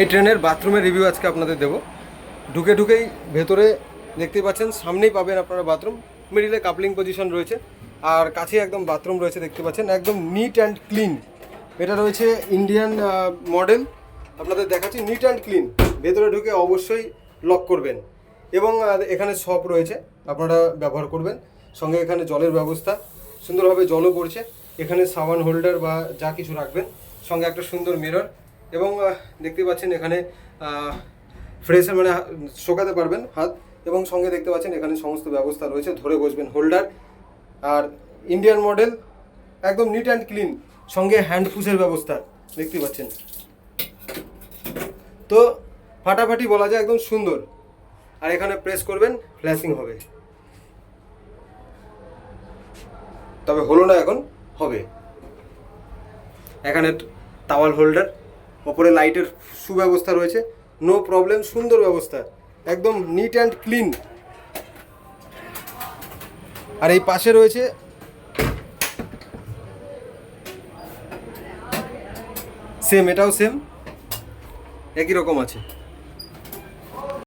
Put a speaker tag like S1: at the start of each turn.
S1: এই ট্রেনের বাথরুমের রিভিউ আজকে আপনাদের দেবো। ঢুকে ঢুকেই ভেতরে দেখতে পাচ্ছেন, সামনেই পাবেন আপনারা বাথরুম। মিডিলে কাপলিং পজিশন রয়েছে। আর কাছে একদম বাথরুম রয়েছে দেখতে পাচ্ছেন, একদম নিট অ্যান্ড ক্লিন এটা রয়েছে ইন্ডিয়ান মডেল আপনাদের দেখাচ্ছি নিট অ্যান্ড ক্লিন ভেতরে ঢুকে অবশ্যই লক করবেন। এবং এখানে শপ রয়েছে, আপনারা ব্যবহার করবেন। সঙ্গে এখানে জলের ব্যবস্থা, সুন্দরভাবে জলও পড়ছে। এখানে সাবান হোল্ডার বা যা কিছু রাখবেন। সঙ্গে একটা সুন্দর মিরর এবং দেখতে পাচ্ছেন এখানে ফ্রেশ মানে শোকাতে পারবেন হাত এবং সঙ্গে দেখতে পাচ্ছেন এখানে সমস্ত ব্যবস্থা রয়েছে। ধরে বসবেন হোল্ডার আর ইন্ডিয়ান মডেল একদম নিট অ্যান্ড ক্লিন সঙ্গে হ্যান্ড পুশের ব্যবস্থা দেখতে পাচ্ছেন। তো ফাটাফাটি বলা যায় একদম সুন্দর। আর এখানে প্রেস করবেন ফ্ল্যাশিং হবে। তবে হলো না এখন, হবে। এখানে টাওয়াল হোল্ডার ওপরে লাইটের সুব্যবস্থা রয়েছে। নো প্রবলেম সুন্দর ব্যবস্থা। একদম নিট অ্যান্ড ক্লিন আর এই পাশে রয়েছে সেম এটাও সেম একই রকম আছে।